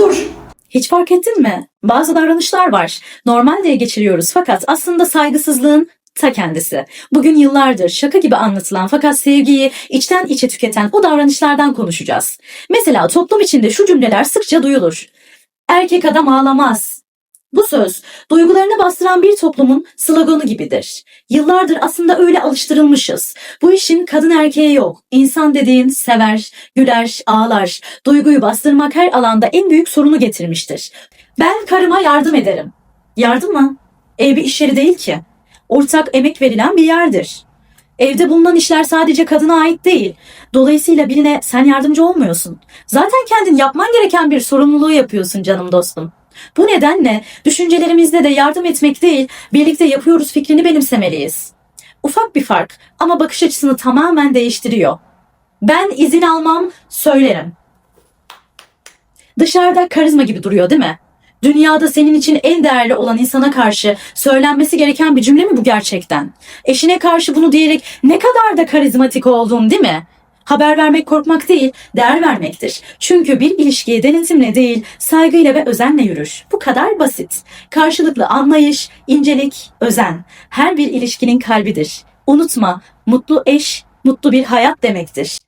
Dur. Hiç fark ettin mi? Bazı davranışlar var. Normal diye geçiriyoruz fakat aslında saygısızlığın ta kendisi. Bugün yıllardır şaka gibi anlatılan fakat sevgiyi içten içe tüketen o davranışlardan konuşacağız. Mesela toplum içinde şu cümleler sıkça duyulur. Erkek adam ağlamaz. Bu söz duygularını bastıran bir toplumun sloganı gibidir. Yıllardır aslında öyle alıştırılmışız. Bu işin kadın erkeğe yok. İnsan dediğin sever, güler, ağlar. Duyguyu bastırmak her alanda en büyük sorunu getirmiştir. Ben karıma yardım ederim. Yardım mı? Ev bir iş yeri değil ki. Ortak emek verilen bir yerdir. Evde bulunan işler sadece kadına ait değil. Dolayısıyla birine sen yardımcı olmuyorsun. Zaten kendin yapman gereken bir sorumluluğu yapıyorsun canım dostum. Bu nedenle düşüncelerimizde de yardım etmek değil, birlikte yapıyoruz fikrini benimsemeliyiz. Ufak bir fark ama bakış açısını tamamen değiştiriyor. Ben izin almam, söylerim. Dışarıda karizma gibi duruyor değil mi? Dünyada senin için en değerli olan insana karşı söylenmesi gereken bir cümle mi bu gerçekten? Eşine karşı bunu diyerek ne kadar da karizmatik oldun değil mi? Haber vermek korkmak değil, değer vermektir. Çünkü bir ilişkiye denetimle değil, saygıyla ve özenle yürür. Bu kadar basit. Karşılıklı anlayış, incelik, özen. Her bir ilişkinin kalbidir. Unutma, mutlu eş, mutlu bir hayat demektir.